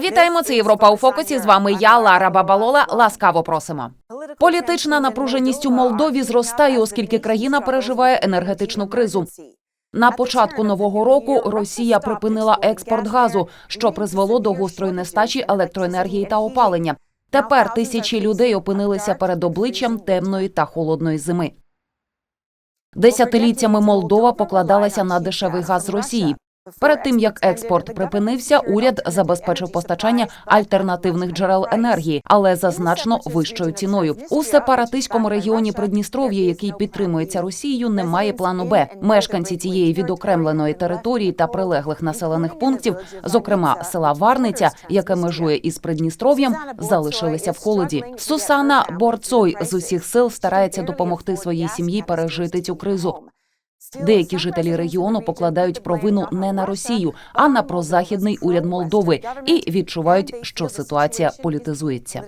Вітаємо, це Європа у фокусі. З вами я, Лара Бабалола. Ласкаво просимо. Політична напруженість у Молдові зростає, оскільки країна переживає енергетичну кризу. На початку нового року Росія припинила експорт газу, що призвело до гострої нестачі електроенергії та опалення. Тепер тисячі людей опинилися перед обличчям темної та холодної зими. Десятиліттями Молдова покладалася на дешевий газ Росії. Перед тим як експорт припинився, уряд забезпечив постачання альтернативних джерел енергії, але за значно вищою ціною. У сепаратистському регіоні Придністров'я, який підтримується Росією, немає плану Б. Мешканці цієї відокремленої території та прилеглих населених пунктів, зокрема села Варниця, яке межує із Придністров'ям, залишилися в холоді. Сусана Борцой з усіх сил старається допомогти своїй сім'ї пережити цю кризу. Деякі жителі регіону покладають провину не на Росію, а на прозахідний уряд Молдови і відчувають, що ситуація політизується.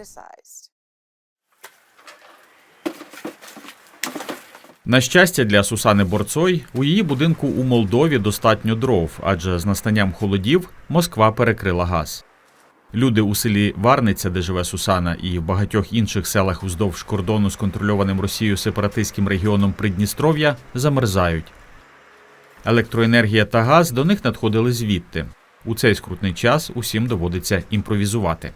На щастя для Сусани Борцой, у її будинку у Молдові достатньо дров, адже з настанням холодів Москва перекрила газ. Люди у селі Варниця, де живе Сусана, і в багатьох інших селах уздовж кордону з контрольованим Росією сепаратистським регіоном Придністров'я замерзають. Електроенергія та газ до них надходили звідти. У цей скрутний час усім доводиться імпровізувати.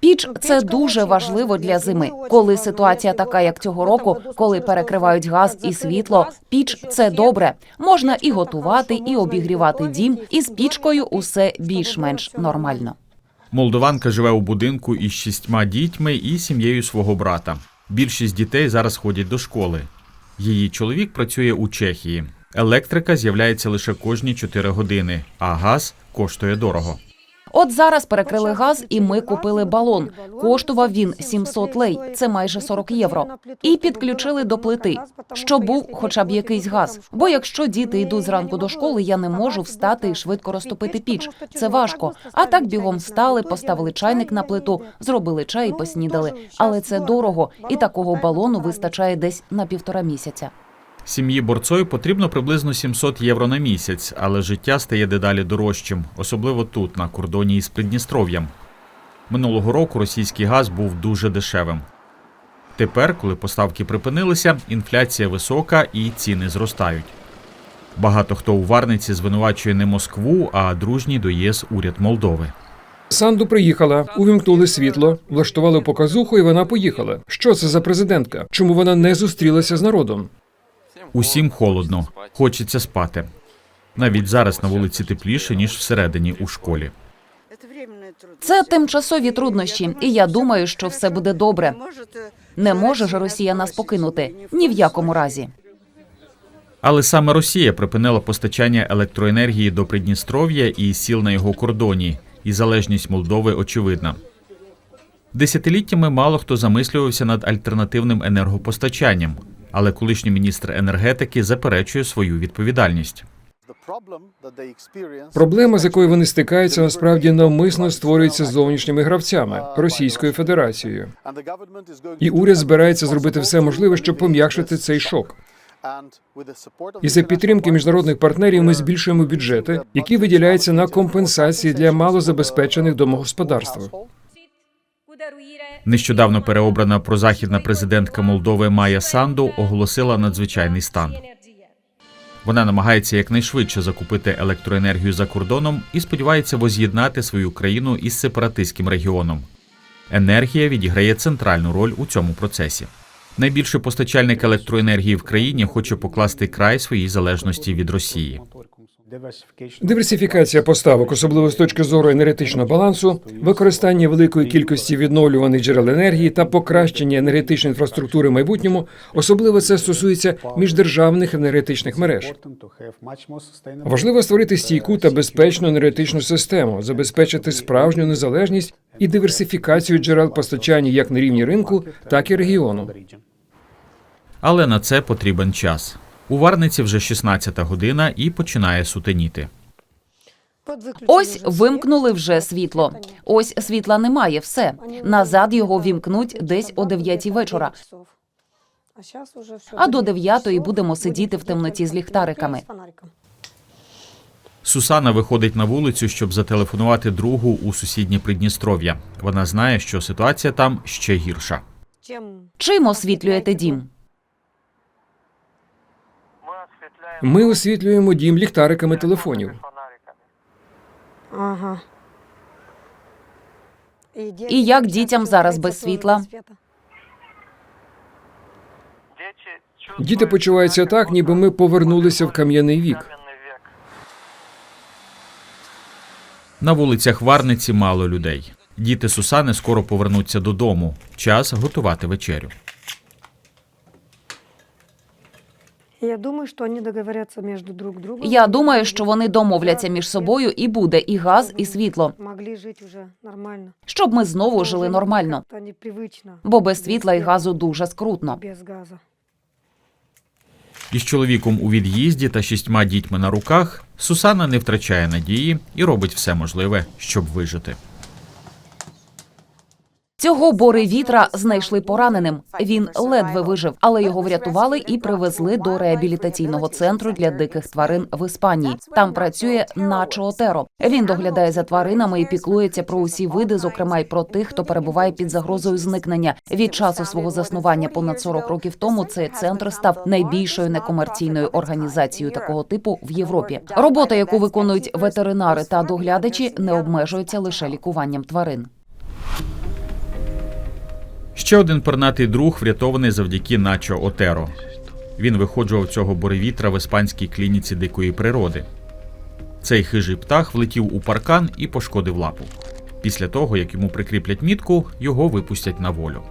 Піч це дуже важливо для зими. Коли ситуація така, як цього року, коли перекривають газ і світло, піч це добре. Можна і готувати, і обігрівати дім, і з пічкою усе більш-менш нормально. Молдованка живе у будинку із шістьма дітьми і сім'єю свого брата. Більшість дітей зараз ходять до школи. Її чоловік працює у Чехії. Електрика з'являється лише кожні 4 години, а газ коштує дорого. От зараз перекрили газ, і ми купили балон. Коштував він 700 лей, це майже 40 євро. І підключили до плити, щоб був хоча б якийсь газ. Бо якщо діти йдуть зранку до школи, я не можу встати і швидко розтопити піч. Це важко. А так бігом встали, поставили чайник на плиту, зробили чай і поснідали. Але це дорого, і такого балону вистачає десь на півтора місяця. Сім'ї борцою потрібно приблизно 700 євро на місяць, але життя стає дедалі дорожчим, особливо тут, на кордоні із Придністров'ям. Минулого року російський газ був дуже дешевим. Тепер, коли поставки припинилися, інфляція висока і ціни зростають. Багато хто у Варниці звинувачує не Москву, а дружній до ЄС уряд Молдови. Санду приїхала, увімкнули світло, влаштували показуху, і вона поїхала. Що це за президентка? Чому вона не зустрілася з народом? Усім холодно, хочеться спати. Навіть зараз на вулиці тепліше, ніж всередині у школі. Це тимчасові труднощі, і я думаю, що все буде добре. Не може ж Росія нас покинути ні в якому разі. Але саме Росія припинила постачання електроенергії до Придністров'я і сіл на його кордоні, і залежність Молдови очевидна. Десятиліттями мало хто замислювався над альтернативним енергопостачанням, але колишній міністр енергетики заперечує свою відповідальність. Проблема, з якою вони стикаються, насправді навмисно створюється зовнішніми гравцями Російською Федерацією. І уряд збирається зробити все можливе, щоб пом'якшити цей шок. І за підтримки міжнародних партнерів ми збільшуємо бюджети, які виділяються на компенсації для малозабезпечених домогосподарств. Нещодавно переобрана прозахідна президентка Молдови Майя Санду оголосила надзвичайний стан. Вона намагається якнайшвидше закупити електроенергію за кордоном і сподівається воз'єднати свою країну із сепаратистським регіоном. Енергія відіграє центральну роль у цьому процесі. Найбільший постачальник електроенергії в країні хоче покласти край своїй залежності від Росії. Диверсифікація поставок, особливо з точки зору енергетичного балансу, використання великої кількості відновлюваних джерел енергії та покращення енергетичної інфраструктури в майбутньому, особливо це стосується міждержавних енергетичних мереж. Важливо створити стійку та безпечну енергетичну систему, забезпечити справжню незалежність і диверсифікацію джерел постачання як на рівні ринку, так і регіону. Але на це потрібен час. У Варниці вже 16 година і починає сутеніти. Ось вимкнули вже світло. Ось світла немає. Все назад його вімкнуть десь о 9 вечора. А до 9 будемо сидіти в темноті з ліхтариками. Сусана виходить на вулицю, щоб зателефонувати другу у сусіднє Придністров'я. Вона знає, що ситуація там ще гірша. Чим освітлюєте дім? Ми освітлюємо дім ліхтариками телефонів. Ага. І, І як дітям зараз без світла? Діти почуваються так, ніби ми повернулися в кам'яний вік. На вулицях Варниці мало людей. Діти Сусани скоро повернуться додому. Час готувати вечерю. Я думаю, що вони договоряться між друг другом. Я думаю, що вони домовляться між собою, і буде і газ, і світло, Могли жити вже нормально. щоб ми знову жили нормально. Бо без світла і газу дуже скрутно. Без газу. Із чоловіком у від'їзді та шістьма дітьми на руках Сусана не втрачає надії і робить все можливе, щоб вижити. Цього бори вітра знайшли пораненим. Він ледве вижив, але його врятували і привезли до реабілітаційного центру для диких тварин в Іспанії. Там працює Начо Отеро. Він доглядає за тваринами і піклується про усі види, зокрема й про тих, хто перебуває під загрозою зникнення. Від часу свого заснування понад 40 років тому цей центр став найбільшою некомерційною організацією такого типу в Європі. Робота, яку виконують ветеринари та доглядачі, не обмежується лише лікуванням тварин. Ще один пернатий друг врятований завдяки Начо Отеро. Він виходжував цього буревітра в іспанській клініці дикої природи. Цей хижий птах влетів у паркан і пошкодив лапу. Після того, як йому прикріплять мітку, його випустять на волю.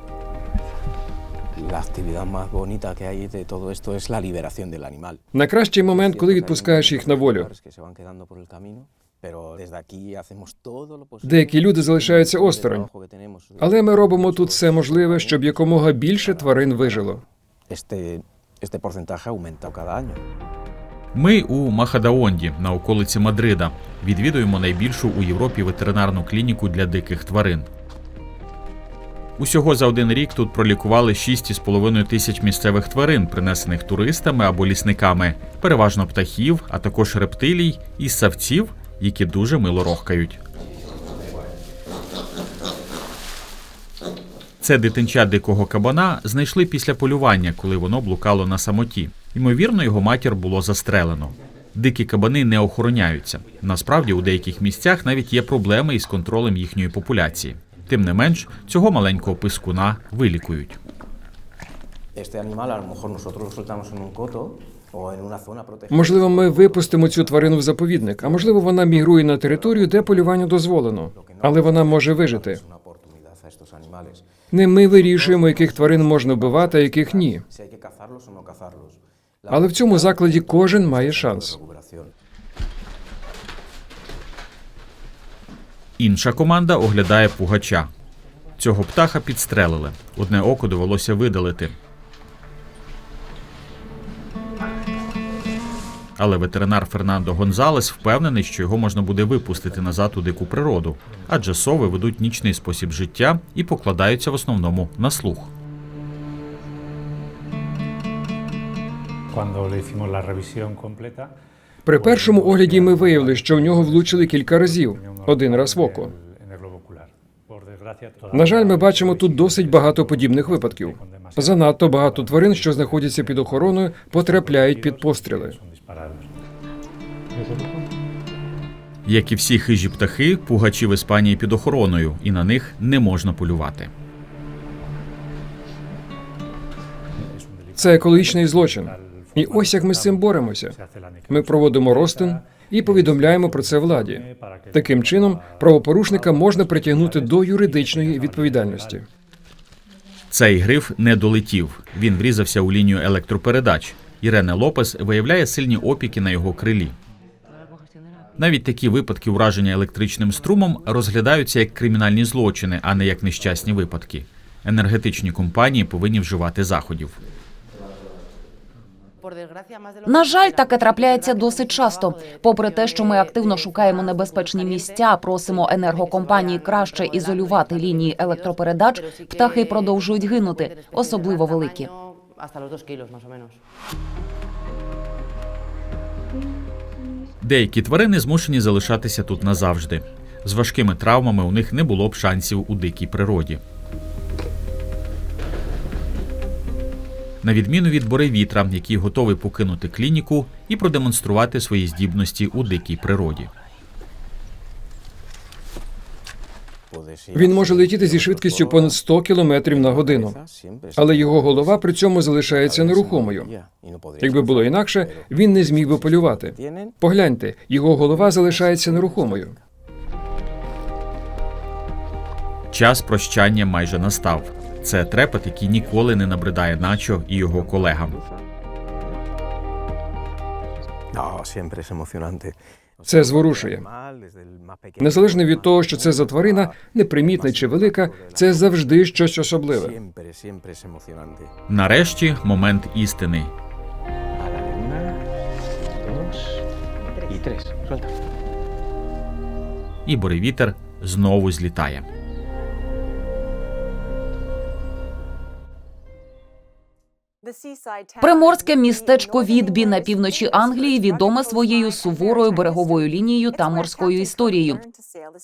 Найкращий момент, коли відпускаєш їх на волю. Деякі люди залишаються осторонь. Але ми робимо тут все можливе, щоб якомога більше тварин вижило. Ми у Махадаонді на околиці Мадрида відвідуємо найбільшу у Європі ветеринарну клініку для диких тварин. Усього за один рік тут пролікували 6,5 тисяч місцевих тварин, принесених туристами або лісниками, переважно птахів, а також рептилій і савців, які дуже мило рохкають. Це дитинча дикого кабана знайшли після полювання, коли воно блукало на самоті. Ймовірно, його матір було застрелено. Дикі кабани не охороняються. Насправді, у деяких місцях навіть є проблеми із контролем їхньої популяції. Тим не менш, цього маленького пискуна вилікують. Este animal a lo mejor nosotros lo soltamos en un coto protegida. Можливо, ми випустимо цю тварину в заповідник, а можливо, вона мігрує на територію, де полювання дозволено. Але вона може вижити. Не ми вирішуємо, яких тварин можна вбивати, а яких ні. Але в цьому закладі кожен має шанс. Інша команда оглядає пугача. Цього птаха підстрелили. Одне око довелося видалити. Але ветеринар Фернандо Гонзалес впевнений, що його можна буде випустити назад у дику природу, адже сови ведуть нічний спосіб життя і покладаються в основному на слух. При першому огляді ми виявили, що в нього влучили кілька разів, один раз в око. На жаль, ми бачимо тут досить багато подібних випадків. Занадто багато тварин, що знаходяться під охороною, потрапляють під постріли. Як і всі хижі птахи, пугачі в Іспанії під охороною, і на них не можна полювати. Це екологічний злочин. І ось як ми з цим боремося. Ми проводимо розтин і повідомляємо про це владі. Таким чином, правопорушника можна притягнути до юридичної відповідальності. Цей гриф не долетів. Він врізався у лінію електропередач. Ірене Лопес виявляє сильні опіки на його крилі. Навіть такі випадки ураження електричним струмом розглядаються як кримінальні злочини, а не як нещасні випадки. Енергетичні компанії повинні вживати заходів. На жаль, таке трапляється досить часто. Попри те, що ми активно шукаємо небезпечні місця, просимо енергокомпанії краще ізолювати лінії електропередач, птахи продовжують гинути, особливо великі. Hasta los dos kilos, más o menos. Деякі тварини змушені залишатися тут назавжди. З важкими травмами у них не було б шансів у дикій природі. На відміну від Боревітра, який готовий покинути клініку і продемонструвати свої здібності у дикій природі. Він може летіти зі швидкістю понад 100 км на годину, але його голова при цьому залишається нерухомою. Якби було інакше, він не зміг би полювати. Погляньте, його голова залишається нерухомою. Час прощання майже настав. Це трепет, який ніколи не набридає Начо і його колегам. Це зворушує. Незалежно від того, що це за тварина, непримітна чи велика, це завжди щось особливе. Нарешті момент істини. І буревітер знову злітає. Приморське містечко Відбі на півночі Англії відоме своєю суворою береговою лінією та морською історією.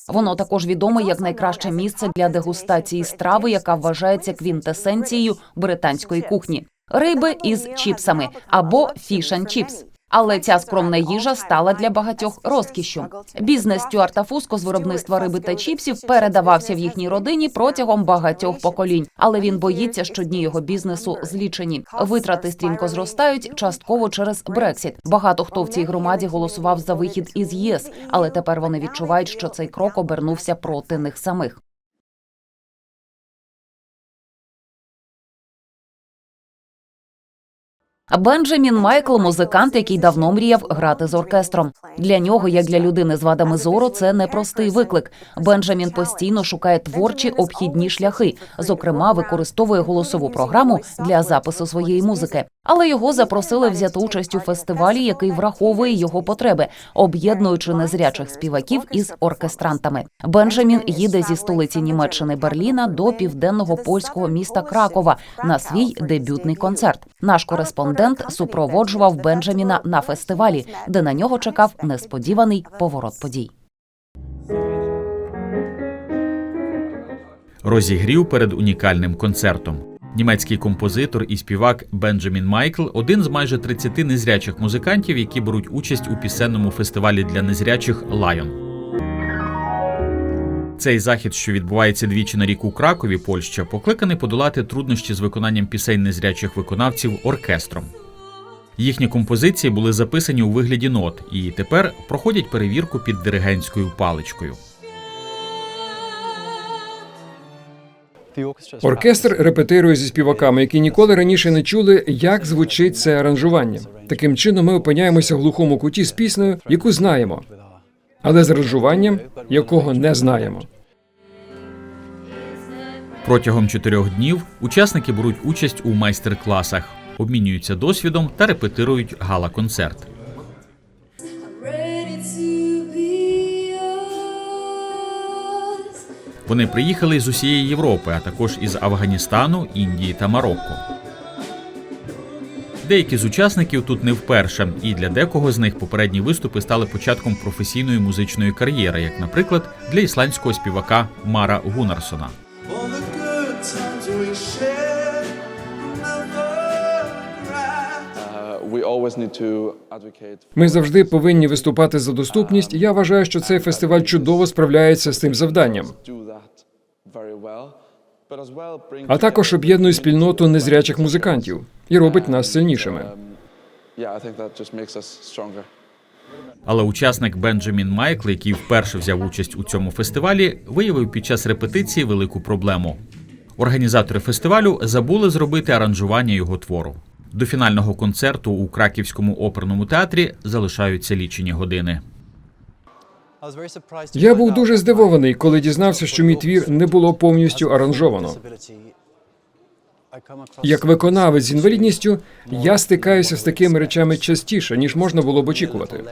Воно також відоме як найкраще місце для дегустації страви, яка вважається квінтесенцією британської кухні риби із чіпсами або фішан чіпс. Але ця скромна їжа стала для багатьох розкішшю. Бізнес Стюарта Фуско з виробництва риби та чіпсів передавався в їхній родині протягом багатьох поколінь. Але він боїться, що дні його бізнесу злічені. Витрати стрімко зростають частково через Брексіт. Багато хто в цій громаді голосував за вихід із ЄС, але тепер вони відчувають, що цей крок обернувся проти них самих. Бенджамін Майкл музикант, який давно мріяв грати з оркестром. Для нього, як для людини з вадами зору, це непростий виклик. Бенджамін постійно шукає творчі обхідні шляхи. Зокрема, використовує голосову програму для запису своєї музики. Але його запросили взяти участь у фестивалі, який враховує його потреби, об'єднуючи незрячих співаків із оркестрантами. Бенджамін їде зі столиці Німеччини Берліна до південного польського міста Кракова на свій дебютний концерт. Наш кореспондент супроводжував Бенджаміна на фестивалі, де на нього чекав несподіваний поворот подій. Розігрів перед унікальним концертом. Німецький композитор і співак Бенджамін Майкл один з майже 30 незрячих музикантів, які беруть участь у пісенному фестивалі для незрячих Лайон. Цей захід, що відбувається двічі на рік у Кракові, Польща, покликаний подолати труднощі з виконанням пісень незрячих виконавців оркестром. Їхні композиції були записані у вигляді нот і тепер проходять перевірку під диригентською паличкою. Оркестр репетирує зі співаками, які ніколи раніше не чули, як звучить це аранжування. Таким чином, ми опиняємося в глухому куті з піснею, яку знаємо, але з аранжуванням, якого не знаємо. Протягом чотирьох днів учасники беруть участь у майстер-класах, обмінюються досвідом та репетирують гала-концерт. Вони приїхали з усієї Європи, а також із Афганістану, Індії та Марокко. Деякі з учасників тут не вперше, і для декого з них попередні виступи стали початком професійної музичної кар'єри, як, наприклад, для ісландського співака Мара Гунарсона. Uh, Ми завжди повинні виступати за доступність. і Я вважаю, що цей фестиваль чудово справляється з цим завданням. А також об'єднує спільноту незрячих музикантів і робить нас сильнішими. Але учасник Бенджамін Майкл, який вперше взяв участь у цьому фестивалі, виявив під час репетиції велику проблему. Організатори фестивалю забули зробити аранжування його твору. До фінального концерту у Краківському оперному театрі залишаються лічені години. Я був дуже здивований, коли дізнався, що мій твір не було повністю аранжовано. Як виконавець з інвалідністю, я стикаюся з такими речами частіше, ніж можна було б очікувати.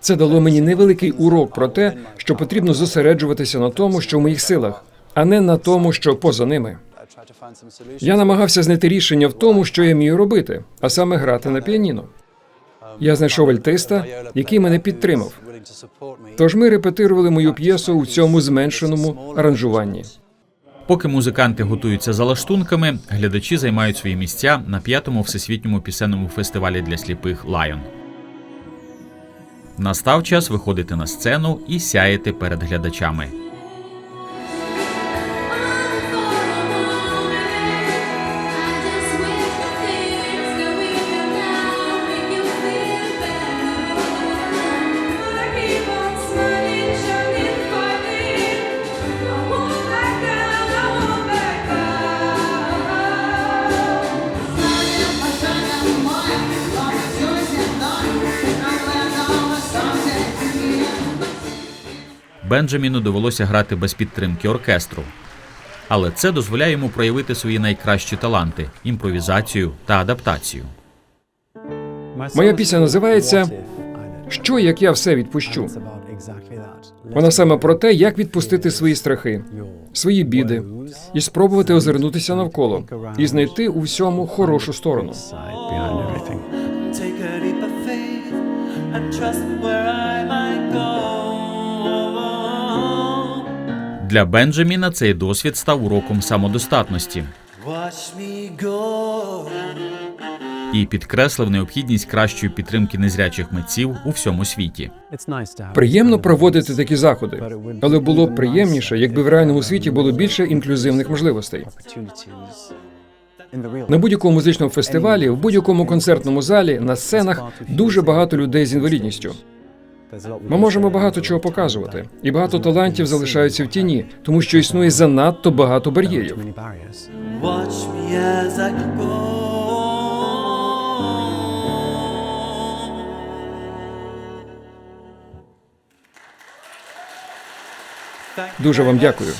Це дало мені невеликий урок про те, що потрібно зосереджуватися на тому, що в моїх силах, а не на тому, що поза ними. Я намагався знайти рішення в тому, що я вмію робити, а саме грати на піаніно. Я знайшов альтиста, який мене підтримав. Тож ми репетирували мою п'єсу у цьому зменшеному аранжуванні. Поки музиканти готуються за лаштунками, глядачі займають свої місця на п'ятому всесвітньому пісенному фестивалі для сліпих Лайон. Настав час виходити на сцену і сяяти перед глядачами. Бенджаміну довелося грати без підтримки оркестру. Але це дозволяє йому проявити свої найкращі таланти імпровізацію та адаптацію. Моя пісня називається Що як я все відпущу? Вона саме про те, як відпустити свої страхи, свої біди і спробувати озирнутися навколо і знайти у всьому хорошу сторону. Для Бенджаміна цей досвід став уроком самодостатності і підкреслив необхідність кращої підтримки незрячих митців у всьому світі. Приємно проводити такі заходи, але було б приємніше, якби в реальному світі було більше інклюзивних можливостей. На будь-якому музичному фестивалі, в будь-якому концертному залі, на сценах дуже багато людей з інвалідністю. Ми можемо багато чого показувати, і багато талантів залишаються в тіні, тому що існує занадто багато бар'єрів. Дуже вам дякую.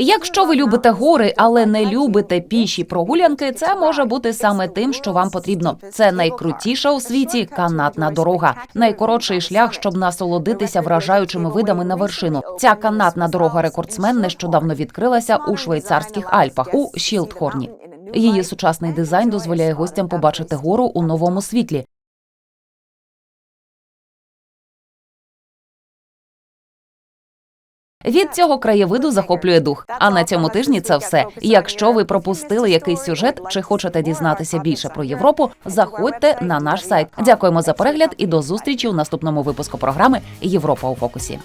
Якщо ви любите гори, але не любите піші прогулянки, це може бути саме тим, що вам потрібно. Це найкрутіша у світі канатна дорога, найкоротший шлях, щоб насолодитися вражаючими видами на вершину. Ця канатна дорога рекордсмен нещодавно відкрилася у швейцарських Альпах у Шілдхорні. Її сучасний дизайн дозволяє гостям побачити гору у новому світлі. Від цього краєвиду захоплює дух. А на цьому тижні це все. Якщо ви пропустили якийсь сюжет чи хочете дізнатися більше про Європу, заходьте на наш сайт. Дякуємо за перегляд і до зустрічі у наступному випуску програми Європа у фокусі.